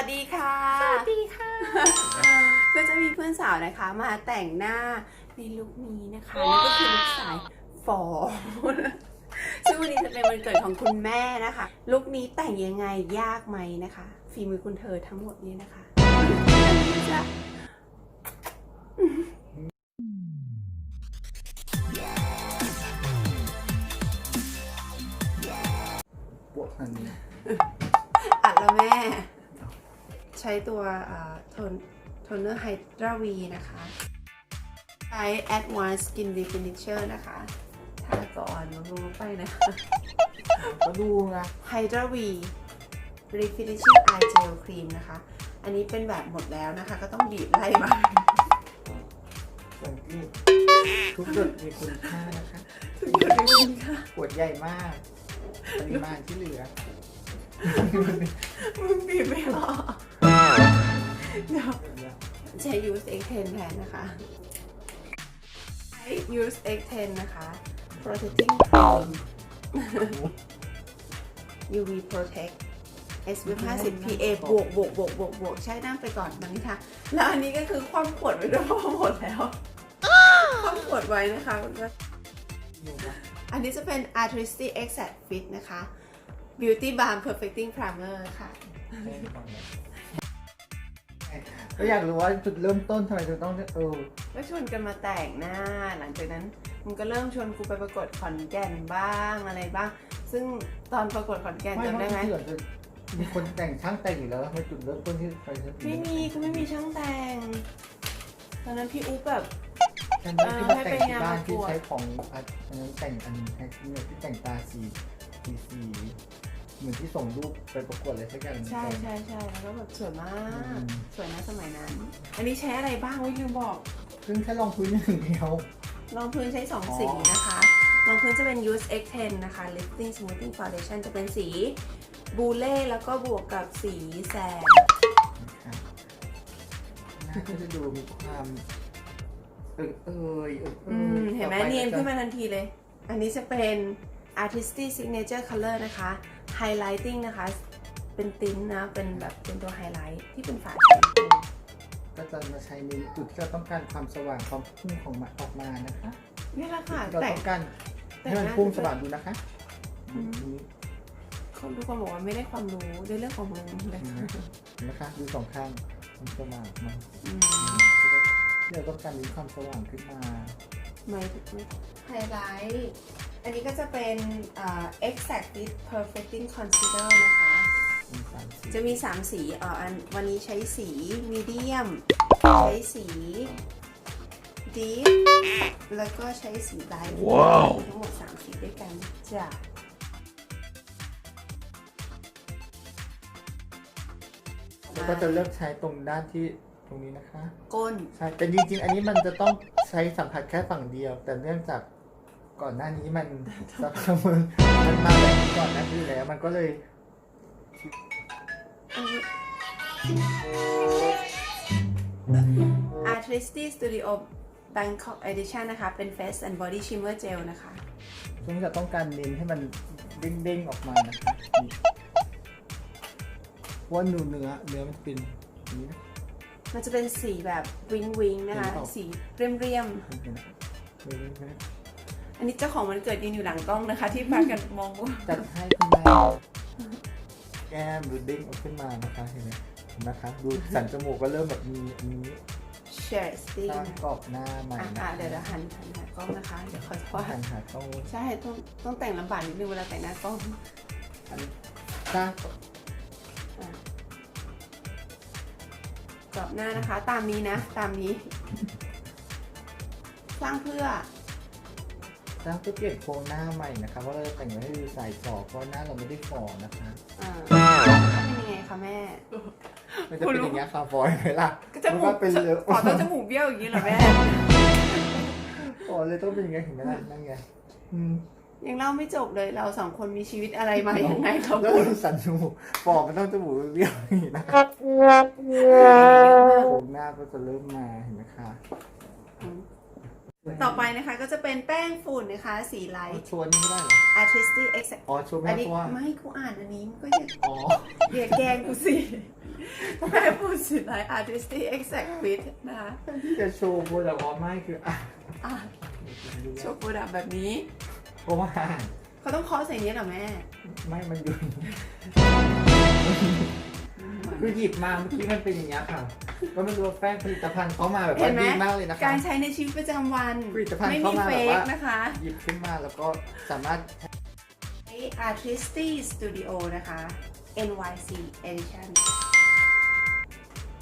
วัสดีค่ะ สวัสดีค่ะ ก็จะมีเพื่อนสาวนะคะ มาแต่งหน้าในลุคนี้นะคะนั่นก็คือลุคสายฝอซึ่งวันนี้จะเป็นวันเกิดของคุณแม่นะคะ ลุคนี้แต่งยังไงยากไหมนะคะ ฝีมือคุณเธอทั้งหมดนี้นะคะจะปวดอันนี้อัดแล้วแม่ ใช้ตัวโทนโทนเนอร์ไฮดราวีนะคะ ใช้ Advanced Skin Definition นะคะทาก่อนลงลงไปนะคะก็ดูนะ Hydra V Refinishing Eye Gel Cream นะคะ อันนี้เป็นแบบหมดแล้วนะคะ ก็ต้องบีบไล่มาสังเกตทุกหยดมีคุณค่านะคะสุดยอดเลยคุณค่ะขวดใหญ่มากปริมาณที่เหลือ มึงบีบไม่ออกเดี๋ยว ใช้ Use X10 แทนนะคะ ใช้ Use X10 นะคะ Protecting Cream UV Protect SPF 50 PA บวกบวกบวกบวกบวกใช้น้ำไปก่อนนะนี่ค่ะ แล้วอันนี้ก็คือความขวดไว้ด้วยเพราะหมดแล้วความขวดไว้นะคะ อันนี้จะเป็น a r t i s t i Exact Fit นะคะ Beauty Balm Perfecting Primer ค่ะ ก่อนเลยก็อยากรู้ว่าจุดเริ่มต้นทำไมถึงต้องเออก็ชวนกันมาแต่งหน้า หลังจากนั้นมันก็เริ่มชวนกูไปประกวดขอนแก่นบ้างอะไรบ้าง ซึ่งตอนประกวดขอนแก่นไม่จำได้ไหมที่เหลือจะมีคนแต่งช่างแต่งอยู่แล้วทำไมจุดเริ่มต้นที่ไปจะไม่มีกูไม่มีช่างแต่ง ตอนนั้นพี่อุ๊บแบบ ฉันไม่ที่มาแต่งเออให้ไปที่งานบ้านประกที่วดใช้ของอันนั้นแต่งอันนี้ให้ที่เนี่ยที่แต่งตาสีสีสี เหมือนที่ส่งรูปไปประกวดอะไรสักอย่างหนึ่งใช่ก่อนใช่ใช่แล้วก็แบบสวยมากอืมสวยนะสมัยนั้น อันนี้ใช้อะไรบ้างไม่ลืมบอก ซึ่งแค่ลองพื้นอย่างเดียวรองพื้นใช้2อ๋อสีนะคะรองพื้นจะเป็น Use X10 นะคะ Lifting Smoothing Foundation จะเป็นสีบูเล่แล้วก็บวกกับสีแสดนะคะหน้าก็จะดูมีความเออเอยเออเออืยมเห็นไหมต่อปเนียนขึ้นก็มาทันทีเลย อันนี้จะเป็น Artistic Signature Color นะคะ Highlighting นะคะ เป็นติ้นนะ เป็นแบบเป็นตัวไฮไลท์ที่เป็นฝาสีชมพูก็จะมาใช้ในจุดที่เราต้องการความสว่างความพุ่งของมันออกมานะคะนี่แหละค่ะเราแต่งต้องการแต่ให้มันหน้าพุ่งสว่างดูนะคะอืมนี่คนทุกคนบอกว่าไม่ได้ความรู้ในเรื่องของมึงเลยนะคะดูสองข้างมันสว่างมันอืมที่เราต้องการมีความสว่างขึ้นมาไม่ถูกไม่ไฮไลท์ อันนี้ก็จะเป็นอ่า Exact Fit Perfecting Concealer นะคะมีสามสีจะมี 3 สีเอ่ออันวันนี้ใช้สีมีเดียมใช้สีดีฟแล้วก็ใช้สีไลท์ว้าวทั้งหมด 3 สีด้วยกันจ้ะแล้วก็จะเลือกใช้ตรงด้านที่ตรงนี้นะคะ ก้น ใช่ แต่จริงๆ อันนี้มันจะต้องใช้สัมผัสแค่ฝั่งเดียว แต่เนื่องจาก ก่อนหน้านี้มันสักพักมึงมันมาแบบนี้ก่อนหน้านี้แล้วมันก็เลย Artistic Studio Bangkok Edition นะคะ เป็น Face and Body Shimmer Gel นะคะซึ่งจะต้องการเน้นให้มันเด้งๆออกมานะคะนี่เพราะว่าหนูเนื้อเนื้อมันจะเป็นอย่างนี้นะมันจะเป็นสีแบบวิงวิงนะคะเห็นเปล่าสีเรียมเรียม อันนี้เจ้าของมันเกิดยืนอยู่หลังกล้องนะคะ ที่พากันมองว่าจัดให้คุณแม่แก้มดูเด้งออกขึ้นมานะคะเห็นไหมเห็นไหมคะดูสันจมูกก็เริ่มแบบมีอันนี้เชร์สติสร้างกรอบหน้าใหม่อะนะอะเดี๋ยวเดี๋ยวหันหันหากล้องนะคะ เดี๋ยวขอโทษหันหากล้องใช่ต้องต้องแต่งลำบากนิดนึงเวลาแต่งหน้ากล้องสร้างกรอบหน้านะคะ ตามนี้นะ ตามนี้ สร้างเพื่อ สร้างเพื่อเปลี่ยนโครงหน้าใหม่นะคะเพราะเราจะแต่งไว้ให้ดูใสฝ่อเพราะหน้าเราไม่ได้ฝ่อนะคะ อ่าเป็นยังไงคะแม่ มันจะเป็นอย่างเงี้ยค่ะฟอยไหมล่ะก็จะหมันมูก็กเป็นเลยขอต้องจมูกเบี้ยวอย่างนี้เหรอแม่ฟอยเลยต้องเป็นอย่างเงี้ยเห็นไหมล่ะนั่นไงอืมยังเล่าไม่จบเลยเราสองคนมีชีวิตอะไรมายังไงครับแล้วคุณดูสันจมูกฟอมันต้องจมูกเบี้ยวอย่างนี้นะคะโครงหน้าก็จะเริ่มมาเห็นไหมคะ ต่อไปนะคะก็จะเป็นแป้งฝุ่นนะคะสีไลเอาท์ชวนนี่ไม่ได้เหรอ Artistic Exact อ๋อชวนไม่อันได้นี้เพราะว่าไม่กูอ่านอันนี้มันก็อย่าอ๋ออย่าแกล้งกูสิแป้งฝุ่นสีไลท์ Artistic Exact Fit นะคะที่จะโชว์โปรดักต์ออนไม่คืออะอะโชว์โปรดักต์แบบนี้เพราะว่าเขาต้องเคอใส่นี้เหรอแม่ ไม่มันอยู่ คือหยิบมาเมื่อกี้มันเป็นอย่างเงี้ยค่ะก็ไม่รู้ว่าแป้งผลิตภัณฑ์เขามาแบบเห็ว่านไหม ดีมากเลยนะคะ การใช้ในชีวิตประจำวันผลิตภัณฑ์ไม่เข้ามีมาเฟแบบกว่า นะคะ หยิบขึ้นมาแล้วก็สามารถ ใช้ Artistic Studio นะคะ NYC Edition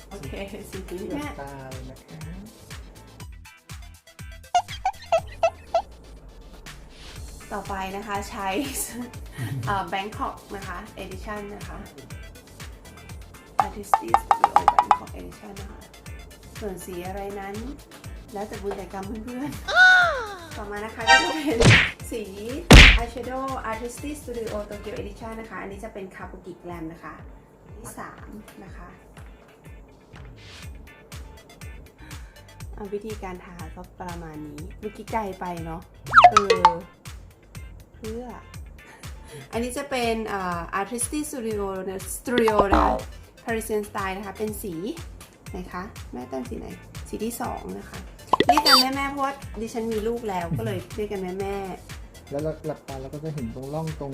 โอเคสีนี้เลือกแม่ ตาเลยนะคะต่อไปนะคะใช้ เอ่อ Bangkok นะคะ Edition นะคะ Artistic Studio Bangkok Edition นะคะ ส่วนสีอะไรนั้น แล้วแต่บุญแต่กรรมเพื่อนๆ ต่อมานะคะก็จะเป็นสี Eyeshadow Artistic Studio Tokyo Edition นะคะ อันนี้จะเป็น Kabuki Glam นะคะ ที่3นะคะอะวิธีการทาก็ประมาณนี้เมื่อกี้ไกลไปเนาะเออเพื่อ อันนี้จะเป็นอ่า Artistic Studio นะ Studio นะ Parisian Style นะคะ เป็นสีไหนคะ แม่ตั้งสีไหน สีที่ 2 นะคะ เรียกกันแม่แม่ๆเพราะว่าดิฉันมีลูกแล้วก็เลยเรียกกันแม่แม่ แล้วเราหลับตาเราก็จะเห็นตรงร่องตรง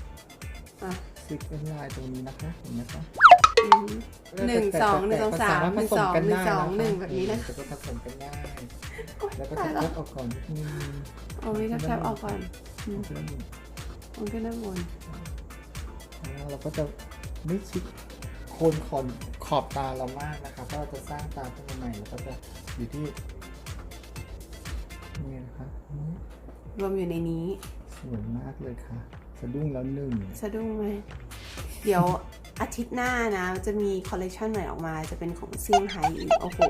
ๆอะ ซิกเป็นลายตรงนี้นะคะเห็นไหมคะอืม หนึ่งสองหนึ่งสองสามหนึ่งสองหนึ่งสองหนึ่งแบบนี้นะ จะก็ผสมกันได้โอ๊ยแล้วก็ตาจะยแล้วลดออกก่อนนิดนึงเอาวิธีแคปออกก่อนอืมเพื่อนมันก็น่าบนแล้วเราก็จะไม่ชิด โคนขอนขอบตาเรามากนะคะเพราะเราจะสร้างตาขึ้นมาใหม่แล้วก็จะอยู่ที่นี่นะคะอืมรวมอยู่ในนี้สวยมากเลยค่ะ สะดุ้งแล้วหนึ่งสะดุ้งไหมเดี๋ยวอาทิตย์หน้านะ จะมีคอลเลกชันใหม่ออกมา จะเป็นของเซี่ยงไฮ้อีกโอ้โห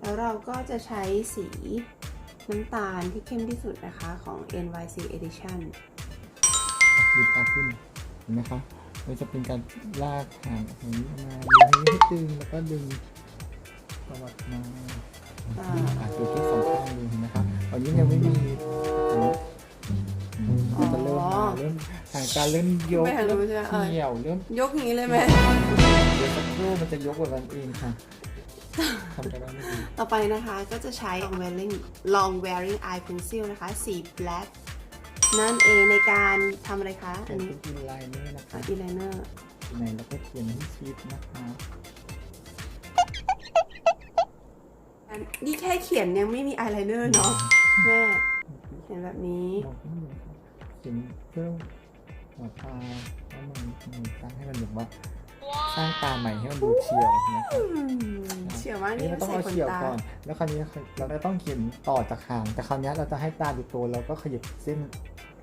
แล้วเราก็จะใช้สีน้ำตาลที่เข้มที่สุดนะคะของ NYC Edition หยิบตาขึ้นเห็นไหมคะ เราจะเป็นการลากหางของนี้ออกมาดึงให้นิดนึงแล้วก็ดึงตวัดมาอ่าอะดูที่สองข้างดูเห็นไหมคะตอนนี้ยังไม่มีก็จะเริ่มมาเริ่มหางตาเริ่มยกไม่ทันรู้เริ่มใช่ไหมเออเหี่ยวเริ่ม ยกอย่างนี้เลยไหม เดี๋ยวสักครู่มันจะยกกว่านั้นเองค่ะ ทำกันได้ไม่ดีต่อไปนะคะก็จะใช้ long wearing long wearing eye pencil นะคะ สี black นั่นเองในการทำอะไรคะเป็อันนนี้อินไลเนอร์นะคะอีไลเนอร์ในแล้วก็เขียนให้ชิดนะคะนี่แค่เขียนยังไม่มีอายไลเนอร์เนาะแม่เขียนแบบนี้มองขึ้นเลยค่ะเขียนเพิ่มหัวตาแล้วมันมันตั้งให้มันแบบว่า สร้างตาใหม่ให้มันดูเฉียวนะคะอืมเฉียวมากอันนี่นี้เราต้องใส่เอาขนเฉียวตาก่อน แล้วคราวนี้เราจะต้องเขียนต่อจากหาง แต่คราวนี้เราจะให้ตาดูโตเราก็ขยับเส้น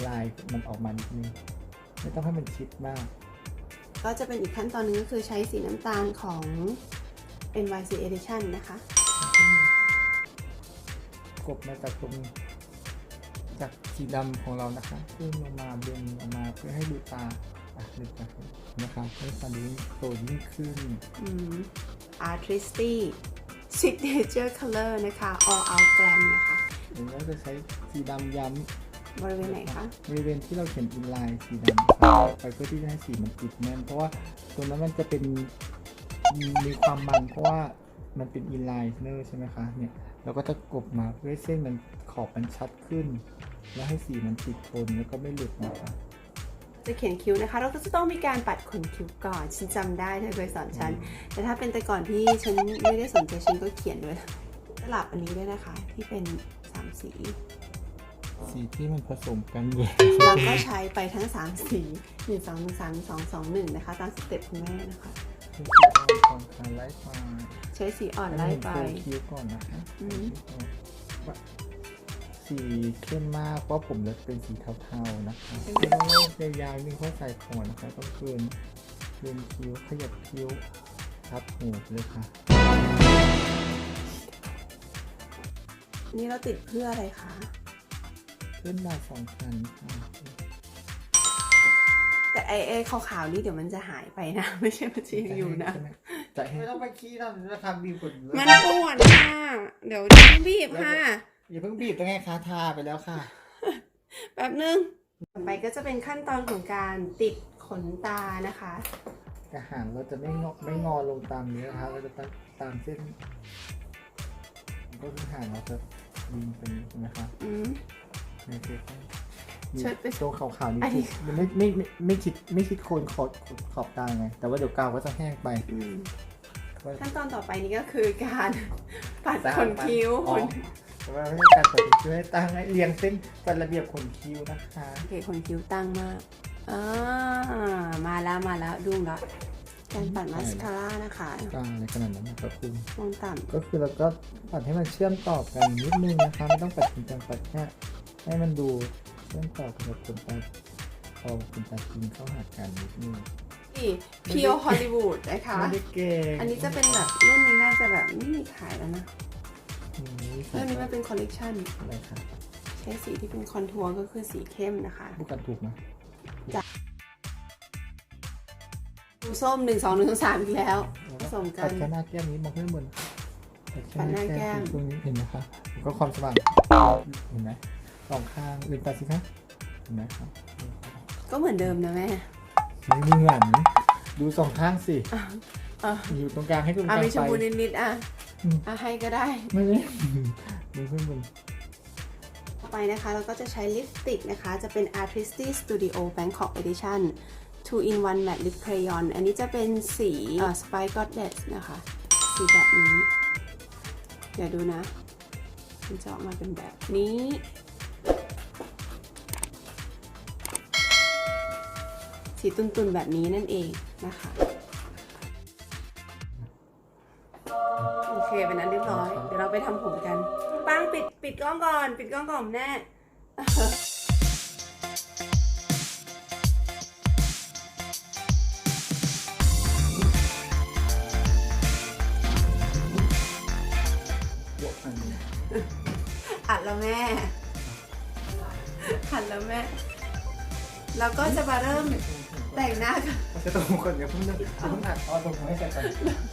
ลายมันออกมานิดนึงไม่ต้องให้มันชิดมาก ก็จะเป็นอีกขั้นตอนหนึงก็คือใช้สีน้ำตาลของ NYC Edition นะคะกบมาจากตรงจากสีดำของเรานะคะขึ้นลงมาเบนออกมาเพื่อให้ดูตา อะดูตานะคะให้ตาดูโตยิ่งขึ้น อืม Artistic Signature Color นะคะ All Out Glam นะคะ หรือว่าจะใช้สีดำย้บริเวณไหนคะำบริเวณที่เราเขียนอินไลน์สีดำครับไปเพื่อที่จะให้สีมันติดแน่นเพราะว่าตรงนั้นมันจะเป็นมีมีความมันเพราะว่ามันเป็นอินไลเนอร์ใช่ไหมคะเนี่ยเราก็จะกบมาเพื่อให้เส้นมันขอบมันชัดขึ้น แล้วให้สีมันติดทนแล้วก็ไม่หลุดนะคะ จะเขียนคิ้วนะคะ เราก็จะต้องมีการปัดขนคิ้วก่อนฉันจำได้เธอเคยสอนฉัน แต่ถ้าเป็นแต่ก่อนที่ฉันไม่ได้สนใจฉันก็เขียนด้วยสลับอันนี้ด้วยนะคะ ที่เป็นสามสี สีที่มันผสมกันอยู่เราก็ใช้ไปทั้ง3สี1 2 1 3 2 2 1นะคะ ตามสเต็ปคุณแม่นะคะเป็นสีอ่อนของคาไลท์มาใช้สีอ่อนไล่ไปให้เห็นโคนคิ้วก่อนนะคะอือฮึว่า สีเข้มมากเพราะผมจะเป็นสีเทาๆนะคะใช่ไหมไม่ต้องเล่นยาวๆนี่เพราะใส่ขนนะคะต้องเกินเกินคิ้วขยับคิ้วทับหูเลยค่ะ นี่เราติดเพื่ออะไรคะขึ้นมาสองชั้นค่ะแต่ไอ้ไอ้ขาวๆนี่เดี๋ยวมันจะหายไปนะ ไม่ใช่มันจะยังอยู่นะใช่ไหมจะให้ไม่ต้องไปขี้ทำจะทำดีกว่ามันปวดค่ะเดี๋ยวจะบีบค่ะ อย่าเพิ่งบีบตัวไงคะทาไปแล้วค่ะ แป๊บนึงต่อไปก็จะเป็นขั้นตอนของการติดขนตานะคะ กระหางเราจะไม่งอไม่งอลงตามนี้นะคะเราจะตามตามเส้นก็คือหางเราจะยิงเป็นใช่ไหมคะอืม ในเส้นมีเชิดไปตัวขาวๆนี่อันนี้ คือมันไม่ไม่ไม่ไม่คิดไม่คิดโคนขอบขอบตาไง แต่ว่าเดี๋ยวกาวก็จะแห้งไป อืมว่าขั้นตอนต่อไปนี้ก็คือการปัดสร้างขนคิ้วอ๋ขอน แต่ว่าไม่ใช่การตัดสินช่วยตั้งให้เรียงเส้นจัดระเบียบขนคิ้วนะคะโอเคขนคิ้วตั้งมากอ่ามาแล้วมาแล้วดุ้งละการปัดมาสคาร่านะคะกลางอะไรขนาดนั้นนะครับคุณมองต่ก็คือเราก็ปัดให้มันเชื่อมต่อกันนิดนึงนะคะไม่ต้องปัดจริงจังปัดแค่ให้มันดูเชื่อมต่อกันกับขนตาพอขนตาจริงเข้าหากันนิดนึงำนี่เพียวฮอลลีวูดนะคะไม่ได้เก่งอันนี้จะเป็นแบบรุ่นนี้น่าจะแบบไม่มีขายแล้วนะอืม เรื่องนี้มันเป็นคอลเลกชันอะไรคะใช้สีที่เป็นคอนทัวร์ก็คือสีเข้มนะคะพูดกันถูกนะดูส้มหนึ่งสองหนึ่งสามอีกแล้วผสมกันปัดแค่หน้าแก้มนี้มองขึ้นบนปัดแค่ปัดหน้าแก้มตรงนี้เห็นไหมคะแล้วก็ความสว่างเห็นไหมสองข้างลืมตาสิคะเห็นไหมครับก็เหมือนเดิมนะแม่ไม่มีเหมือนดูสองข้างสิอะอยู่ตรงกลางให้ตรงกอะลางมีชมไปพูนิดๆอะ อืมอะให้ก็ได้ ไม่ได้มือขึ้นบนต่อไปนะคะ เราก็จะใช้ลิปสติกนะคะ จะเป็น Artistic Studio Bangkok Edition 2 in 1 matte lip crayon อันนี้จะเป็นสีเอ่อ Spy Goddess นะคะ สีแบบนี้ เดี๋ยวดูนะ มันจะออกมาเป็นแบบนี้สีตุนๆแบบนี้นั่นเองนะคะ เคเป็นอันเรียบร้อย เดี๋ยวเราไปทำผมกัน ปังปิดปิดกล้องก่อน ปิดกล้องก่อนแน่ยกอันนี้อัดแล้วแม่อัดแล้วแม่ แล้วก็จะมาเริ่มแต่งหน้ากัน จะต้องคนเดี๋ยวเพิ่งเพิ่งอัดเอาตรงนี้ให้เสร็จก่อน